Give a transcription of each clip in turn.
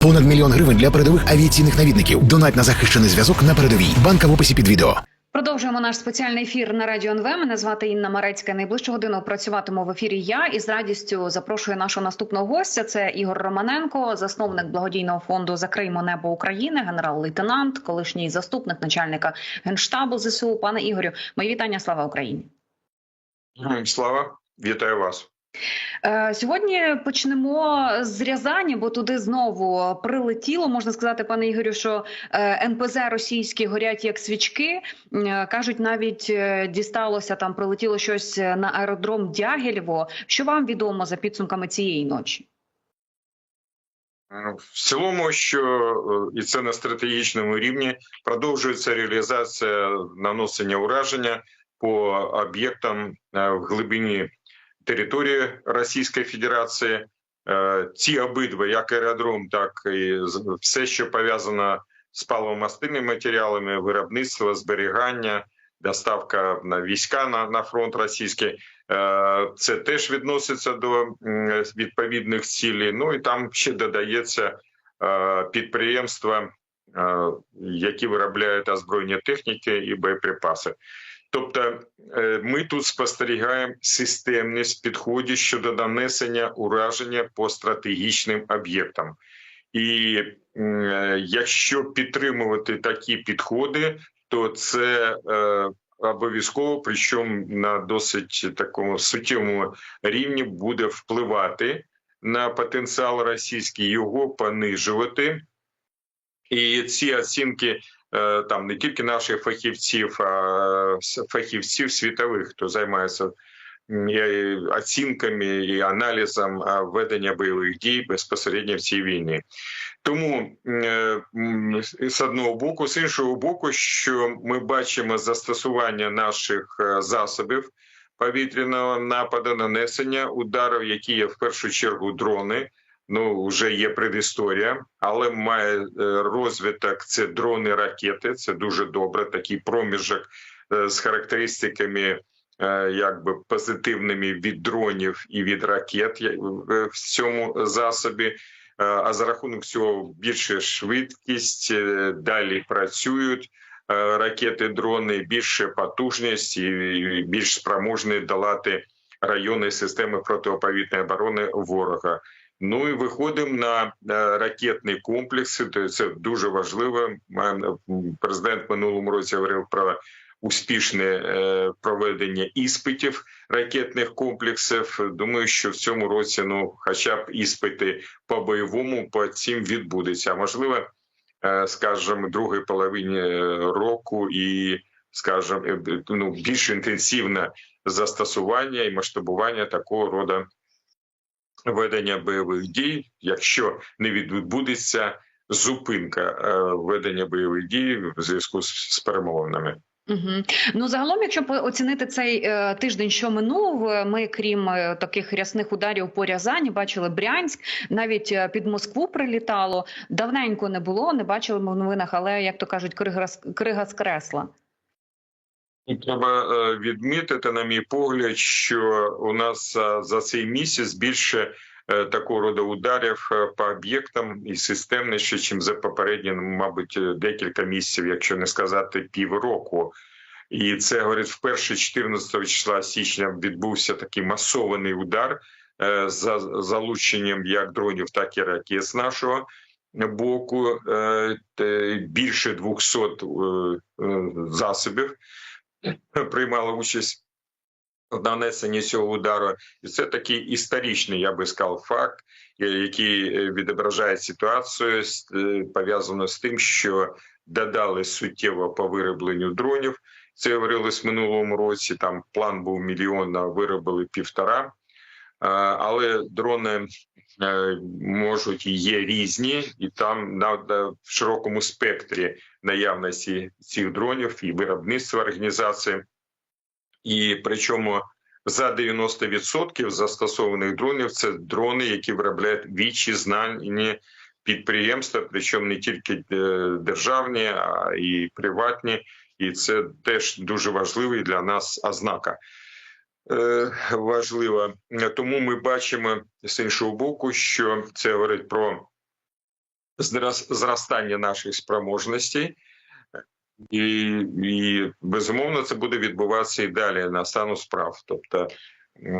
Понад мільйон гривень для передових авіаційних навідників. Донать на захищений зв'язок на передовій. Банка в описі під відео. Продовжуємо наш спеціальний ефір на радіо НВ. Мене звати Інна Марецька. Найближчу годину працюватиму в ефірі. Я і з радістю запрошую нашого наступного гостя. Це Ігор Романенко, засновник благодійного фонду Закриймо небо України, генерал-лейтенант, колишній заступник начальника генштабу ЗСУ. Пане Ігорю, мої вітання. Слава Україні. Слава, вітаю вас. Е, Сьогодні почнемо з Рязані, бо туди знову прилетіло. Можна сказати, пане Ігорю, що е, НПЗ російські горять як свічки. Е, Кажуть, навіть дісталося там, прилетіло щось на аеродром Дягілєво. Що вам відомо за підсумками цієї ночі? Е, В цілому, що і це на стратегічному рівні продовжується реалізація наносення ураження по об'єктам в глибині території Російської Федерації. Е, Ці обидва, як аеродром, так і все, що пов'язано з паливомастильними матеріалами, виробництво, зберігання, доставка на війська на, на фронт російський. Е, Це теж відноситься до відповідних цілей. Ну і там ще додається е, підприємства, які виробляють озброєння техніки і боєприпаси. Тобто е, ми тут спостерігаємо системність підходів щодо нанесення ураження по стратегічним об'єктам. І е, якщо підтримувати такі підходи, то це е, обов'язково, причому на досить такому суттєвому рівні буде впливати на потенціал російський, його понижувати. І ці оцінки там не тільки наших фахівців, а фахівців світових, хто займається оцінками і аналізом ведення бойових дій безпосередньо в цій війні. Тому е, з одного боку, з іншого боку, що ми бачимо застосування наших е, засобів повітряного нападу, нанесення ударів, які є в першу чергу дрони. Ну вже є предісторія, але має е, розвиток. Це дрони, ракети. Це дуже добре. Такий проміжок е, з характеристиками. е, Якби позитивними від дронів і від ракет в цьому засобі, а за рахунок цього більше швидкість, далі працюють ракети, дрони, більше потужність і більш спроможні долати райони системи протиповітряної оборони ворога. Ну і виходимо на ракетні комплекси. Це дуже важливо. Президент минулому році говорив про успішне е, проведення іспитів ракетних комплексів. Думаю, що в цьому році ну, хоча б іспити по бойовому по цим відбудеться. А можливо, е, скажімо, другій половині е, року і скажімо, ну, більш інтенсивне застосування і масштабування такого роду ведення бойових дій, якщо не відбудеться зупинка е, ведення бойових дій в зв'язку з, перемовинами. Угу. Ну загалом, якщо оцінити цей е, тиждень, що минув, е, ми крім е, таких рясних ударів по Рязані, бачили Брянськ, навіть е, під Москву прилітало. Давненько не було, не бачили ми в новинах, але як то кажуть, крига, крига з кресла. І Треба е, відмітити, на мій погляд, що у нас е, за цей місяць більше е, такого роду ударів по об'єктам і системніше, ніж за попередні, мабуть, декілька місяців, якщо не сказати півроку. І це говорить, вперше 14 числа січня відбувся такий масований удар за залученням як дронів, так і ракет з нашого боку. Більше 200 е, е, засобів приймала участь в нанесенні цього удару, і це такий історичний, я би сказав, факт, е, який е, відображає ситуацію е, пов'язану з тим, що додали суттєво по виробленню дронів. Це говорилось в минулому році. Там план був мільйон, а виробили півтора. А, Але дрони е, можуть і є різні, і там на на- в широкому спектрі наявності цих дронів і виробництва організації. І причому за 90% застосованих дронів це дрони, які виробляють вітчизнані підприємства, причому не тільки е, державні, а і приватні. І це теж дуже важливий для нас ознака. Е, Важлива. Тому ми бачимо з іншого боку, що це говорить про зростання наших спроможностей. І, і безумовно це буде відбуватися і далі на стану справ. Тобто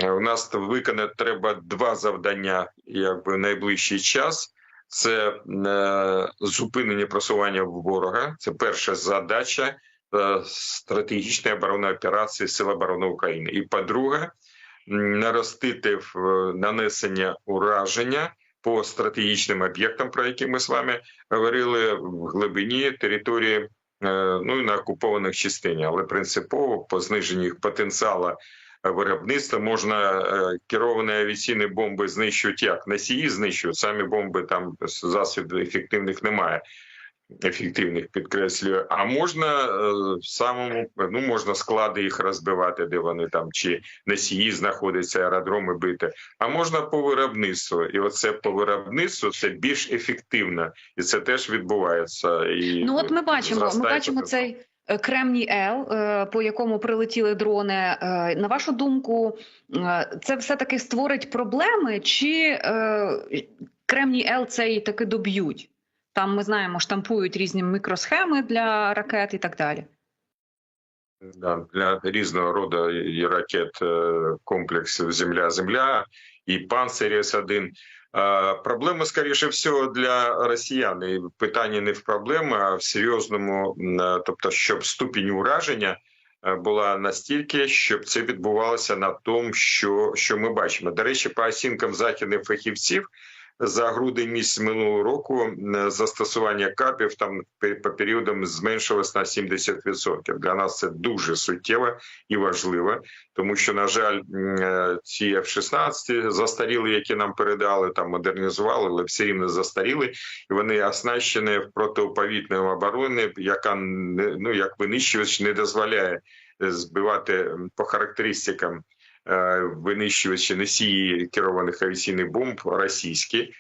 у нас виконати треба два завдання якби в найближчий час. Це е, зупинення просування ворога. Це перша задача стратегічної оборонної операції Сил оборони України. І по-друге, наростити е, нанесення ураження по стратегічним об'єктам, про які ми з вами говорили в глибині території, е, ну і на окупованих частині, але принципово по зниженню їх потенціалу виробництва можна е, керовані авіаційні бомби знищувати як носії знищують, самі бомби там засобів ефективних немає. Ефективних підкреслюю, а можна е, в самому ну можна склади їх розбивати, де вони там чи носії знаходяться, аеродроми бити. А можна по виробництву, і оце по виробництву це більш ефективно, і це теж відбувається. І Ну от ми бачимо, ми бачимо цей е, Кремній Л, е, по якому прилетіли дрони. Е, На вашу думку, е, це все таки створить проблеми, чи е, Кремній Л цей таки доб'ють? Там ми знаємо, штампують різні мікросхеми для ракет і так далі. Да, для різного роду ракет е, комплексів Земля-Земля і Панцирь С-1. Е, Проблема, скоріше всього, для росіян. І питання не в проблемі, а в серйозному, е, тобто, щоб ступінь ураження е, була настільки, щоб це відбувалося на тому, що, що ми бачимо. До речі, по оцінкам західних фахівців. За грудень місяць минулого року застосування капів там по періодам зменшилось на 70%. Для нас це дуже суттєво і важливо, тому що, на жаль, е, ці F-16 застаріли, які нам передали, там модернізували, але все рівно застаріли, і вони оснащені протиповітною обороною, яка ну як винищувач не дозволяє е, збивати по характеристикам винищувачі носії керованих авіаційних бомб російські.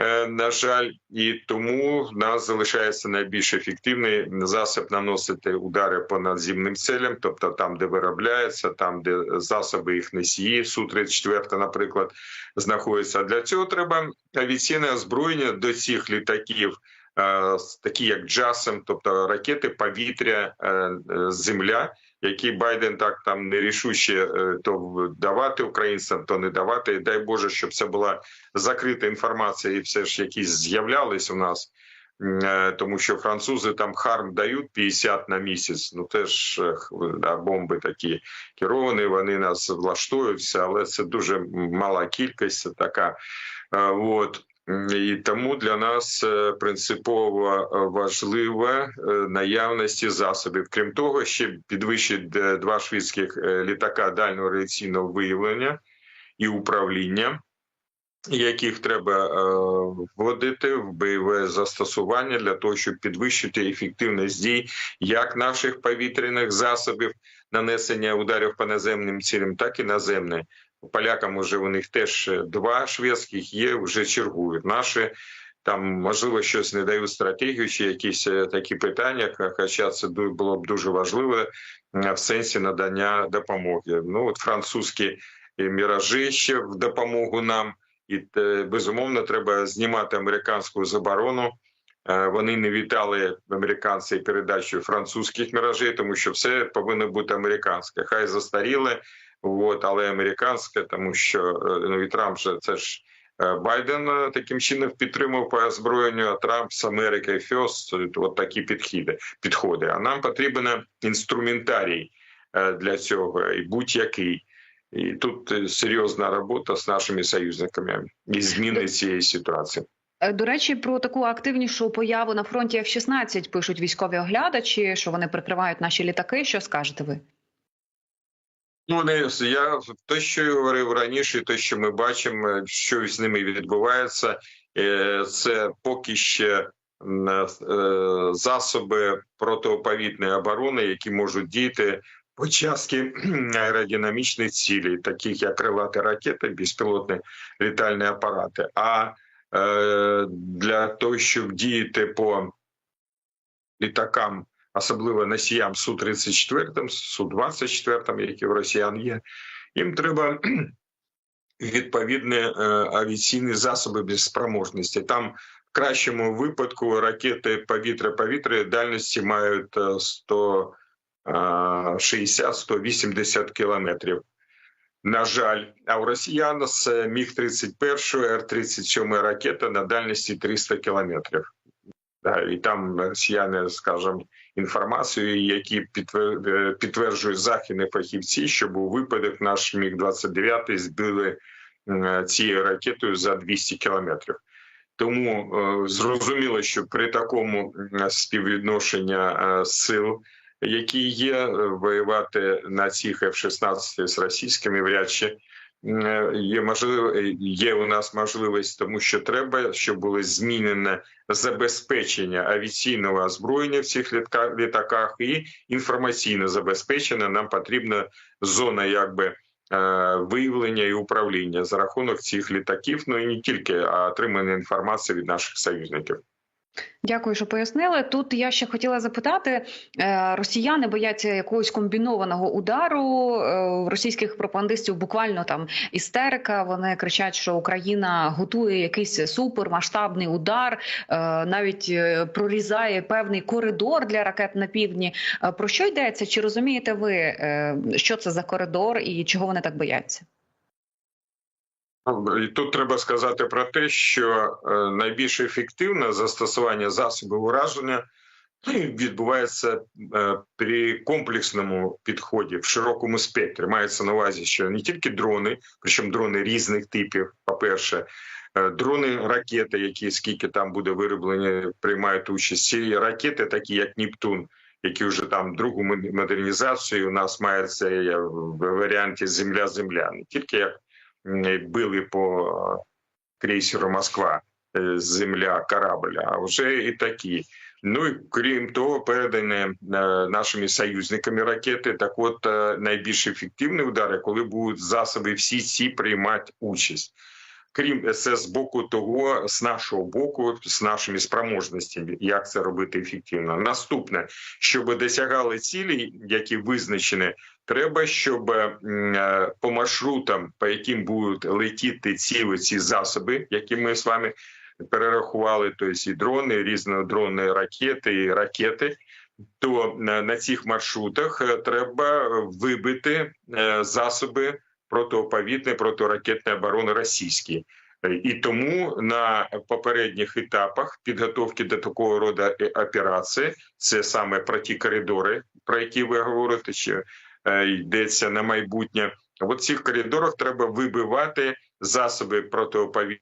Е, На жаль, і тому в нас залишається найбільш ефективний засіб наносити удари по надземним целям, тобто там, де виробляється, там, де засоби їх носії, су 34 наприклад, знаходяться. Для цього треба авіаційне озброєння до цих літаків, е, такі як джасом, тобто ракети, повітря, е, е, земля які Байден так там нерішуче е, то давати українцям, то не давати. Дай Боже, щоб це була закрита інформація, і все ж якісь з'являлись у нас. Е, Тому що французи там харм дають 50 на місяць. Ну теж е, да, бомби такі керовані. Вони нас влаштуються, але це дуже мала кількість така. Е, От і тому для нас е, принципово е, важлива е, наявності засобів. Крім того, ще підвищить два шведських літака дальнього радіаційного виявлення і управління, яких треба вводити в бойове застосування для того, щоб підвищити ефективність дій як наших повітряних засобів нанесення ударів по наземним цілям, так і наземних. Полякам уже у них теж два шведських є, вже чергують. Наші там можливо щось не дають стратегію, чи якісь е, такі питання. Хоча це було б дуже важливо е, в сенсі надання допомоги. Ну от французькі е, міражі ще в допомогу нам, і е, безумовно треба знімати американську заборону. Е, Вони не вітали американці передачу французьких міражей, тому що все повинно бути американське. Хай застаріле, от, але американське, тому що е, ну і Трамп же це ж е, Байден е, таким чином підтримав по озброєнню, а Трамп з Америкою фьос, от такі підходи. підходи. А нам потрібен інструментарій для цього, і будь-який. І тут серйозна робота з нашими союзниками і зміни цієї ситуації. До речі, про таку активнішу появу на фронті F-16 пишуть військові оглядачі, що вони прикривають наші літаки. Що скажете ви? Ну, не я те, що я говорив раніше, те, що ми бачимо, що з ними відбувається, е, це поки ще е, засоби протиповітної оборони, які можуть діяти по частки аеродинамічних цілей, таких як крилаті ракети, безпілотні літальні апарати. А е, для того, щоб діяти по літакам особливо носіям су 34 су 24 які в росіян є. Їм треба відповідні е, авіаційні засоби без спроможності. Там В кращому випадку ракети повітря-повітря дальності мають е, 160-180 кілометрів. На жаль, а у росіян з міг 31 Р 37 ракета на дальності 300 кілометрів. І там росіяни, скажімо, інформацію, які е, підтверджують західні фахівці, що був випадок, наш міг 29 збили е, цією ракетою за 200 кілометрів. Тому е, зрозуміло, що при такому е, сил, які є, воювати на цих F-16 з російськими вряд чи є можливо, є у нас можливість, тому що треба, щоб було змінене забезпечення авіаційного озброєння в цих літаках і інформаційне забезпечення. Нам потрібна зона, якби. е, Виявлення і управління за рахунок цих літаків, ну і не тільки, а отримання інформації від наших союзників. Дякую, що пояснили. Тут я ще хотіла запитати: е, росіяни бояться якогось комбінованого удару е, російських пропагандистів. Буквально там істерика. Вони кричать, що Україна готує якийсь супермасштабний удар, е, навіть прорізає певний коридор для ракет на півдні. Про що йдеться? Чи розумієте ви, що це за коридор і чого вони так бояться? Тут треба сказати про те, що е, найбільш ефективне застосування засобів ураження відбувається е, при комплексному підході в широкому спектрі. Мається на увазі, що не тільки дрони, причому дрони різних типів. По перше, дрони, ракети, які скільки там буде вироблені, приймають участь. І ракети, такі як Нептун. Які вже там другу модернізацію у нас мається в варіанті Земля-Земля, не тільки як били по крейсеру Москва земля корабля, а вже і такі. Ну і крім того, передані нашими союзниками ракети. Так, от найбільш ефективні удари, коли будуть засоби всі ці приймати участь. Крім це з боку того, з нашого боку, з нашими спроможностями, як це робити ефективно. Наступне, щоб досягали цілі, які визначені, треба, щоб по маршрутам, по яким будуть летіти ці ці засоби, які ми з вами перерахували, тобто і дрони, різнодронні ракети і ракети. То на цих маршрутах треба вибити засоби протиповітної, протиракетної оборони російської. І тому на попередніх етапах підготовки до такого роду операції, це саме про ті коридори, про які ви говорите, що йдеться на майбутнє. В цих коридорах треба вибивати засоби протиповітної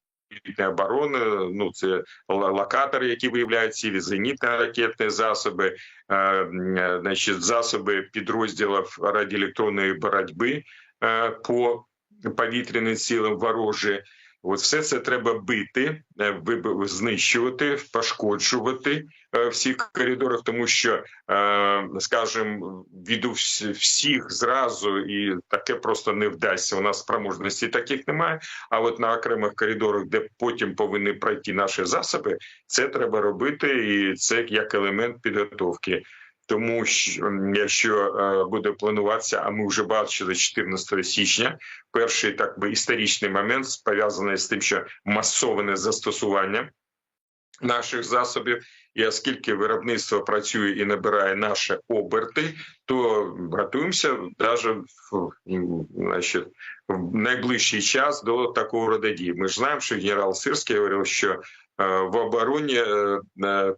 оборони. Ну це локатори, які виявляють цілі, зенітно-ракетні засоби, значить, засоби підрозділів радіоелектронної боротьби по повітряним силам ворожі. От все це треба бити, знищувати, пошкоджувати в всіх коридорах, тому що, скажімо, від всіх зразу і таке просто не вдасться. У нас спроможності таких немає. А от на окремих коридорах, де потім повинні пройти наші засоби, це треба робити, і це як елемент підготовки. Тому що якщо буде плануватися, а ми вже бачили 14 січня, перший так би історичний момент пов'язаний з тим, що масоване застосування наших засобів, і оскільки виробництво працює і набирає наші оберти, то готуємося навіть в, найближчий час до такого роду дій. Ми ж знаємо, що генерал Сирський говорив, що в обороні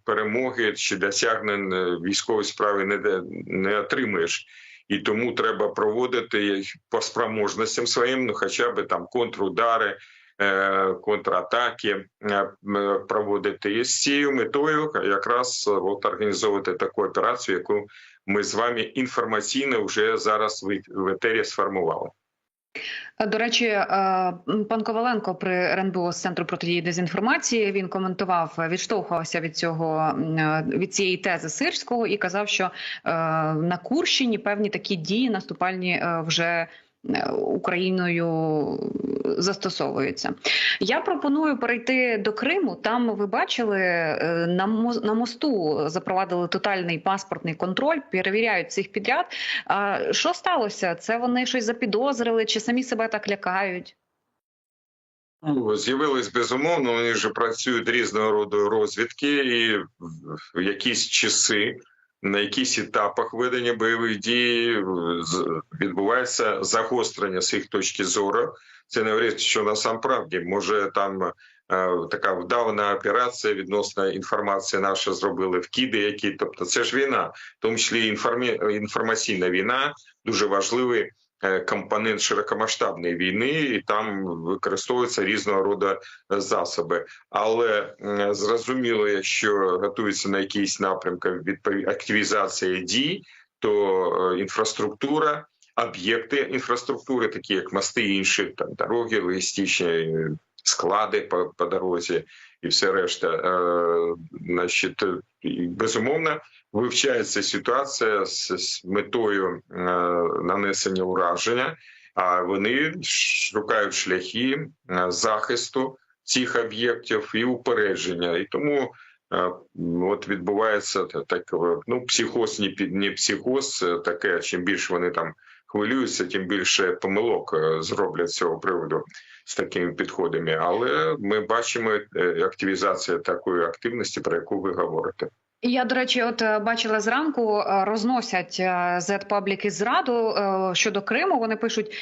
перемоги чи досягнень військової справи не не отримуєш, і тому треба проводити по спроможностям своїм, ну хоча б там контрудари, контратаки проводити і з цією метою, якраз от організовувати таку операцію, яку ми з вами інформаційно вже зараз в етері сформували. До речі, пан Коваленко при РНБО з центру протидії дезінформації він коментував, відштовхувався від цього від цієї тези сирського і казав, що на Курщині певні такі дії наступальні вже. Україною застосовуються. Я пропоную перейти до Криму. Там ви бачили на на мосту запровадили тотальний паспортний контроль, перевіряють цих підряд. А що сталося? Це вони щось запідозрили, чи самі себе так лякають? Ну, З'явились безумовно. Вони вже працюють різного роду розвідки, і в якісь часи, на якісь етапах ведення бойових дій е, відбувається загострення з їх точки зору. Це не говорить, що насамправді може там е, така вдавна операція відносно інформації наша зробили вкиди, які тобто це ж війна, в тому числі інформаційна війна, дуже важливий компонент широкомасштабної війни, і там використовуються різного роду е, засоби. Але е, зрозуміло, якщо готується на якийсь напрямок відпові- активізація дій, то е, інфраструктура. Об'єкти інфраструктури, такі як мости, інші там дороги, логістичні е, склади по, по дорозі і все решта. Е, значить, безумовно, вивчається ситуація з, з метою е, нанесення ураження, а вони шукають шляхи е, захисту цих об'єктів і упередження. І тому от відбувається так, ну, психоз, не, психоз, таке, чим більше вони там хвилюються, тим більше помилок зроблять з цього приводу з такими підходами. Але ми бачимо активізацію такої активності, про яку ви говорите. Я, до речі, от е, бачила зранку, е, розносять е, Z-пабліки зраду е, щодо Криму. Вони пишуть: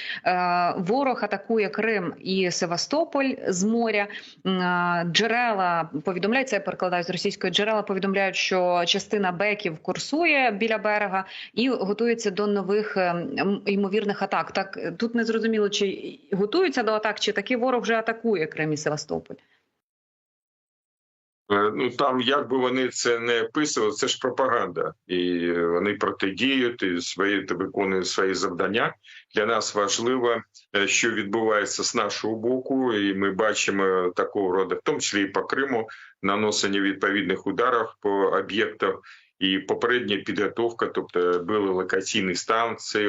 ворог атакує Крим і Севастополь з моря. Джерела повідомляють, це я перекладаю з російської джерела. Повідомляють, що частина беків курсує біля берега і готується до нових ймовірних атак. Так тут не зрозуміло, чи готуються до атак, чи таки ворог вже атакує Крим і Севастополь. Е, Ну там як би вони це не описували, це ж пропаганда, і вони протидіють і свої та виконують свої завдання. Для нас важливо, е, що відбувається з нашого боку, і ми бачимо такого роду, в тому числі і по Криму, наносення відповідних ударів по об'єктах. І попередня підготовка, тобто були локаційні станції,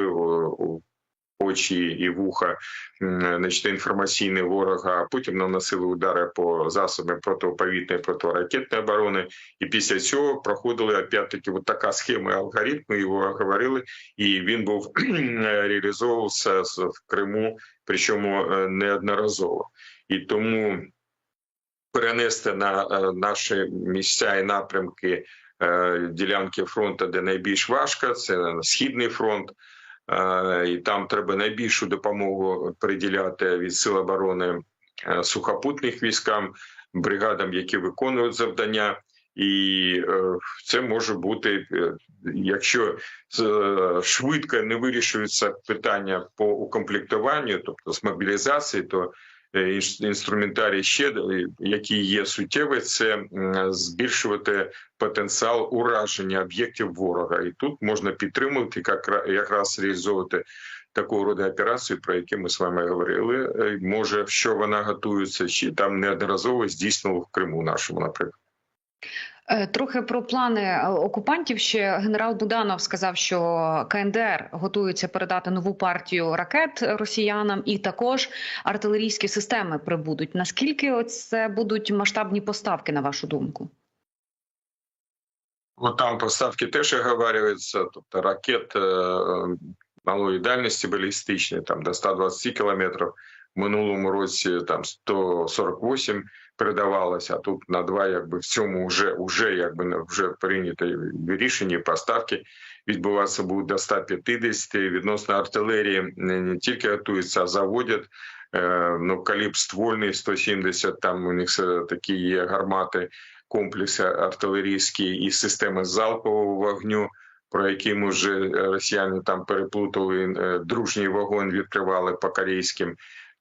очі і вуха, значить, інформаційний ворога, потім наносили удари по засобам протиповітної протиракетної оборони. І після цього проходили опять-таки от така схема і алгоритм, його говорили, і він був реалізовувався в Криму, причому е, неодноразово. І тому перенести на е, наші місця і напрямки е, ділянки фронту, де найбільш важко, це східний фронт. Е, І там треба найбільшу допомогу приділяти від сил оборони е, сухопутних військам, бригадам, які виконують завдання. І е, це може бути, якщо швидко не вирішується питання по укомплектуванню, тобто з мобілізації, то інструментарій ще які який є суттєвий, це збільшувати потенціал ураження об'єктів ворога, і тут можна підтримувати як якраз реалізовувати такого роду операцію, про які ми з вами говорили. Е, Може, що вона готується, чи там неодноразово здійснило в Криму нашому, наприклад. Е, Трохи про плани е, окупантів. Ще генерал Буданов сказав, що КНДР готується передати нову партію ракет росіянам, і також артилерійські системи прибудуть. Наскільки це будуть масштабні поставки, на вашу думку? От там поставки теж оговарюються, тобто ракет е, малої дальності балістичні, там до 120 кілометрів. В минулому році там 148 передавалося, а тут на два, якби в цьому вже вже якби вже прийнято рішення поставки відбуватися будуть до 150. Відносно артилерії не, тільки готуються, а заводять. Е, ну, калібр ствольний 170, там у них такі є гармати комплекси артилерійські і системи залпового вогню, про які ми вже е, росіяни там переплутали е, дружній вогонь, відкривали по корейським.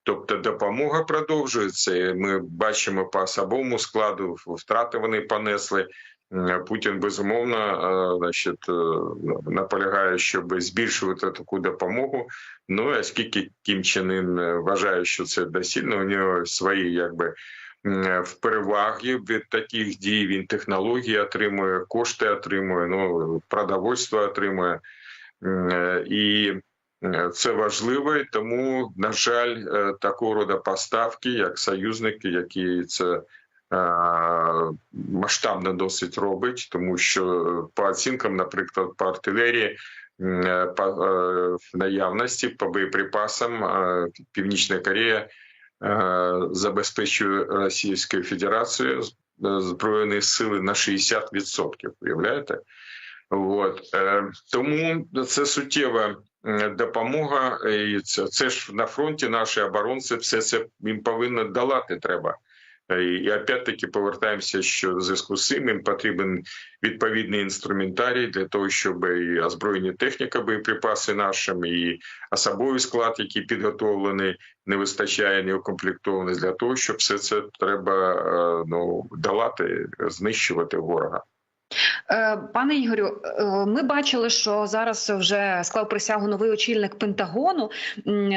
Тобто допомога продовжується. Ми бачимо по особовому складу втрати вони понесли. Путін безумовно е, значить, е, наполягає, щоб збільшувати таку допомогу. Ну а скільки Кім Чен Ін е, вважає, що це доцільно, у нього свої якби в переваги від таких дій. Він технології отримує, кошти отримує, ну продовольство отримує. І це важливо, і тому, на жаль, е, такого роду поставки, як союзники, які це е, масштабно досить робить, тому що е, по оцінкам, наприклад, по артилерії. е, По е, наявності по боєприпасам е, Північна Корея забезпечує Російською Федерацією е, збройні сили на 60%. Уявляєте? От е, тому це суттєва е, допомога. І це, це ж на фронті наші оборонці все це їм повинно долати треба. Е, І опять-таки повертаємося, що в зв'язку з цим їм потрібен відповідний інструментарій для того, щоб і озброєні техніка, боєприпаси нашим, і особовий склад, який підготовлений, не вистачає, не укомплектований для того, щоб все це треба е, ну долати, знищувати ворога. Е, Пане Ігорю, е, ми бачили, що зараз вже склав присягу новий очільник Пентагону.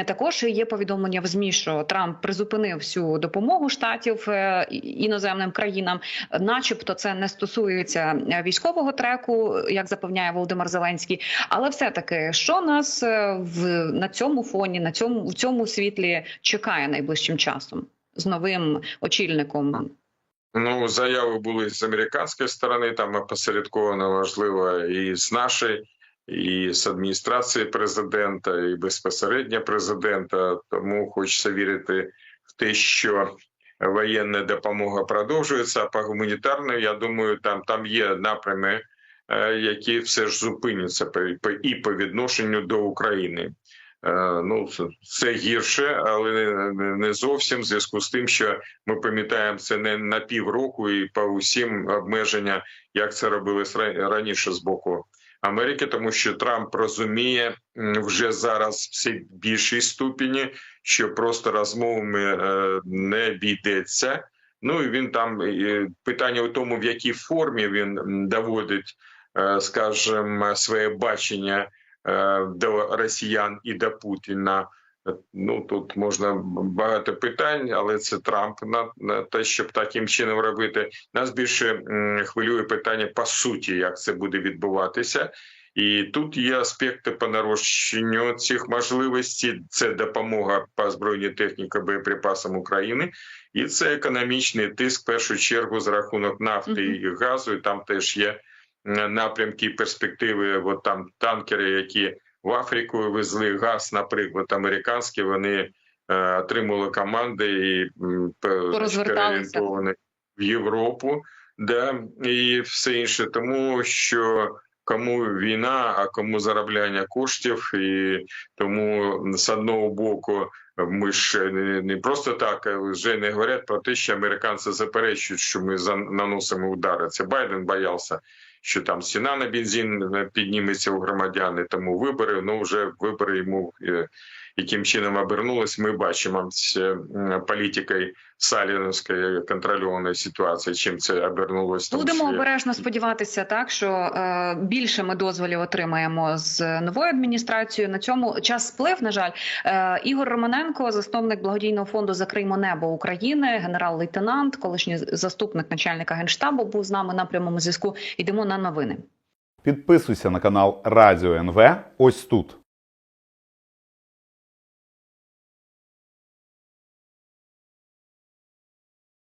Також є повідомлення в змі, що Трамп призупинив всю допомогу штатів е, іноземним країнам, начебто, це не стосується військового треку, як запевняє Володимир Зеленський. Але все таки, що нас в на цьому фоні, на цьому в цьому світлі чекає найближчим часом з новим очільником? Ну, заяви були з американської сторони, там опосередковано важливо і з нашої, і з адміністрації президента, і безпосередньо президента. Тому хочеться вірити в те, що воєнна допомога продовжується. А по гуманітарній, я думаю, там, там є напрями, е, які все ж зупиняться і по відношенню до України. Е, Ну, це- гірше, але не- зовсім в зв'язку з тим, що ми пам'ятаємо це не на півроку і по усім обмеження, як це робилось ра- раніше з боку Америки, тому що Трамп розуміє вже зараз все більшій ступені, що просто розмовами е, не обійдеться. Ну і він там питання у тому, в якій формі він доводить, е, скажімо, своє бачення до росіян і до Путіна. Ну тут можна багато питань, але це Трамп на, те, щоб таким чином робити. Нас більше хвилює питання по суті, як це буде відбуватися. І тут є аспекти по нарощенню цих можливостей. Це допомога по збройній техніці, боєприпасам України, і це економічний тиск в першу чергу з рахунок нафти і газу. І там теж є напрямки перспективи. От там танкери, які в Африку везли газ, наприклад, американські, вони е, отримали команди і переорієнтовані в Європу, да, і все інше, тому що. Кому війна, а кому заробляння коштів, і тому з одного боку ми ж не, просто так вже не говорять про те, що американці заперечують, що ми наносимо удари. Це Байден боявся, що там ціна на бензин е, підніметься у громадян, тому вибори. Ну вже вибори йому е, яким чином обернулись. Ми бачимо з політикою Саліновської контрольованої ситуації. Чим це обернулось? Будемо обережно сподіватися, так що е, більше ми дозволів отримаємо з новою адміністрацією. На цьому час сплив. На жаль, е, Ігор Романенко, засновник благодійного фонду Закриймо небо України, генерал-лейтенант, колишній заступник начальника генштабу, був з нами на прямому зв'язку. Йдемо на новини. Підписуйся на канал Радіо НВ ось тут.